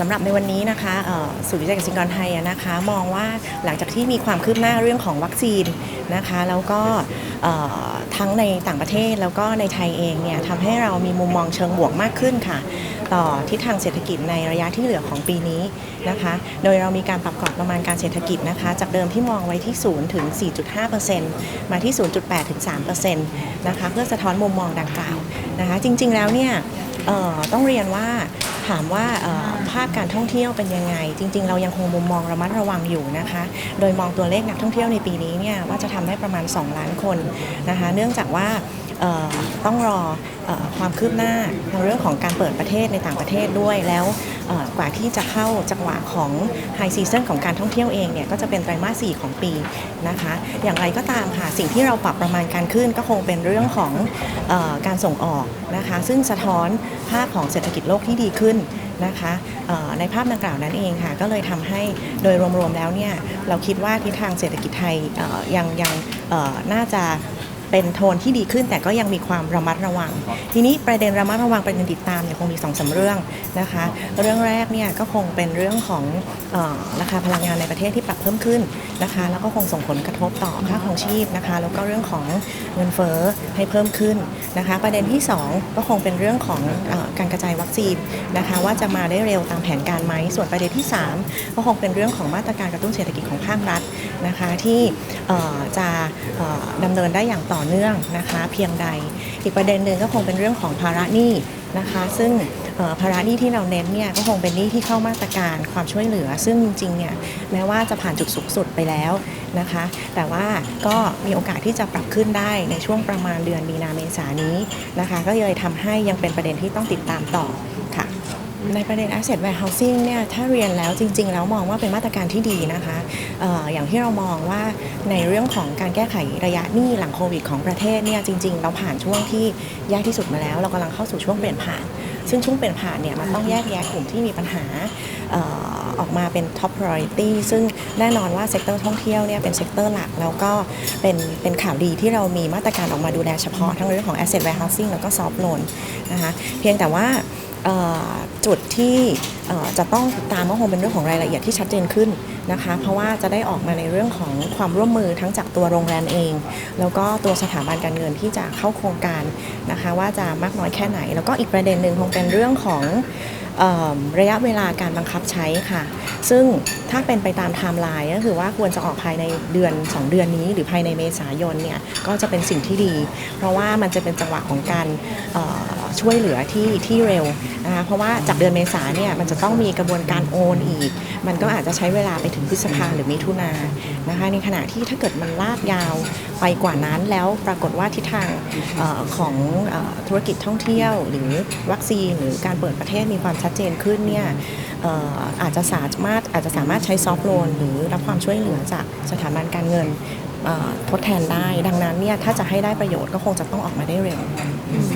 สำหรับในวันนี้นะคะศูนย์วิจัยเกษตรกรไทยนะคะมองว่าหลังจากที่มีความคืบหน้าเรื่องของวัคซีนนะคะแล้วก็ทั้งในต่างประเทศแล้วก็ในไทยเองเนี่ยทำให้เรามีมุมมองเชิงบวกมากขึ้นค่ะ ต่อทิศทางเศรษฐกิจในระยะที่เหลือของปีนี้นะคะ โดยเรามีการปรับกรอบประมาณการเศรษฐกิจนะคะ จากเดิมที่มองไว้ที่0ถึง 4.5%มาที่ 0.8ถึง3%นะคะเพื่อสะท้อนมุมมองดังกล่าวนะคะ จริงๆแล้วเนี่ยต้องเรียนว่า ถามว่าเอ่อภาคการท่องเที่ยวเป็นยังไง จริง ๆ เรายังคงมุมมองระมัดระวังอยู่นะคะ โดยมองตัวเลขนักท่องเที่ยวในปีนี้เนี่ยว่าจะทำได้ประมาณ 2 ล้านคนนะคะ เนื่องจากว่าเอ่อ ต้องรออความคืบหน้าในเรื่องของการเปิดประเทศในต่างประเทศด้วยแล้วกว่าที่จะเข้าจังหวะของไฮซีซันของการท่องเที่ยวเองเนี่ยก็จะเป็นไตรมาส4ของปีนะคะ อย่างไรก็ตามค่ะ สิ่งที่เราปรับประมาณการขึ้นก็คงเป็นเรื่องของอการส่งออกนะคะ ซึ่งสะท้อนภาพของเศรษฐกิจโลกที่ดีขึ้นนะคะในภาพดังกล่าวนั้นเองค่ะก็เลยทำให้โดยรวมๆแล้วเนี่ยเราคิดว่าทิศทางเศรษฐกิจไทยยังยังน่าจะ เป็นโทนที่ดีขึ้น แต่ก็ยังมีความระมัดระวัง ทีนี้ประเด็นระมัดระวังประเด็นติดตามเนี่ยคงมีสองสามเรื่องนะคะ เรื่องแรกเนี่ยก็คงเป็นเรื่องของออราคาพลังงานในประเทศที่ปรับเพิ่มขึ้นนะคะ แล้วก็คงส่งผลกระทบต่อค่าครองชีพนะคะ แล้วก็เรื่องของเงินเฟ้อให้เพิ่มขึ้น นะคะ ประเด็นที่ 2 ก็คงเป็นเรื่องของอการกระจายวัคซีนนะคะว่าจะมาได้เร็วตามแผนการไหมส่วนประเด็นที่ 3 ก็คงเป็นเรื่องของมาตรการกระตุ้นเศรษฐกิจของภาครัฐนะคะที่จะเอ่อดำเนินได้อย่างต่อเนื่องนะคะเพียงใด อีกประเด็นหนึ่งก็คงเป็นเรื่องของภาระหนี้นะคะซึ่งภาระหนี้ที่เราเน้นเนี่ยก็คงเป็นหนี้ที่เข้ามาตรการความช่วยเหลือ ซึ่งจริงๆเนี่ยแม้ว่าจะผ่านจุดสูงสุดไปแล้วนะคะ แต่ว่าก็มีโอกาสที่จะปรับขึ้นได้ในช่วงประมาณเดือนมีนาเมษานี้นะคะ ก็เลยทำให้ยังเป็นประเด็นที่ต้องติดตามต่อค่ะในประเด็น asset warehousing เนี่ยถ้าเรียนแล้วจริง ๆ แล้วมองว่าเป็นมาตรการที่ดีนะคะอออย่างที่เรามองว่าในเรื่องของการแก้ไขระยะหนี้หลังโควิดของประเทศเนี่ยจริง ๆ เราผ่านช่วงที่ยากที่สุดมาแล้ว เรากำลังเข้าสู่ช่วงเปลี่ยนผ่าน ซึ่งช่วงเปลี่ยนผ่านเนี่ยมันต้องแยกแยะกลุ่มที่มีปัญหา ออกมาเป็น top priority ซึ่งแน่นอนว่าเซกเตอร์ท่องเที่ยวเนี่ยเป็นเซกเตอร์หลัก แล้วก็เป็นเป็นข่าวดีที่เรามีมาตรการออกมาดูแลเฉพาะทั้งเรื่องของ asset warehousing แล้วก็ soft loan นะคะเพียงแต่ว่าจุดที่จะต้องตามก็คงเป็นเรื่องของรายละเอียดที่ชัดเจนขึ้นนะคะ เพราะว่าจะได้ออกมาในเรื่องของความร่วมมือทั้งจากตัวโรงแรมเอง แล้วก็ตัวสถาบันการเงินที่จะเข้าโครงการนะคะ ว่าจะมากน้อยแค่ไหน แล้วก็อีกประเด็นหนึ่งคงเป็นเรื่องของระยะเวลาการบังคับใช้ค่ะ ซึ่งถ้าเป็นไปตามไทม์ไลน์ก็คือว่าควรจะออกภายในเดือน 2 เดือนนี้ หรือภายในเมษายนเนี่ยก็จะเป็นสิ่งที่ดี เพราะว่ามันจะเป็นจังหวะของการช่วยเหลือที่ที่เร็วนะคะเพราะว่าจากเดือนเมษาเนี่ยมันจะต้องมีกระบวนการโอนอีก มันก็อาจจะใช้เวลาไปถึงพฤษภาหรือมิถุนานะคะในขณะที่ถ้าเกิดมันลากยาวไปกว่านั้นแล้วปรากฏว่าทิศทางออของออธุรกิจท่องเที่ยว หรือวัคซีนหรือการเปิดประเทศมีความชัดเจนขึ้นเนี่ยอาจจะสามารถอาจจะสามารถใช้ซอฟท์โลนหรือรับความช่วยเหลือจากสถาบันการเงินทดแทนได้ ดังนั้นเนี่ยถ้าจะให้ได้ประโยชน์ก็คงจะต้องออกมาได้เร็ว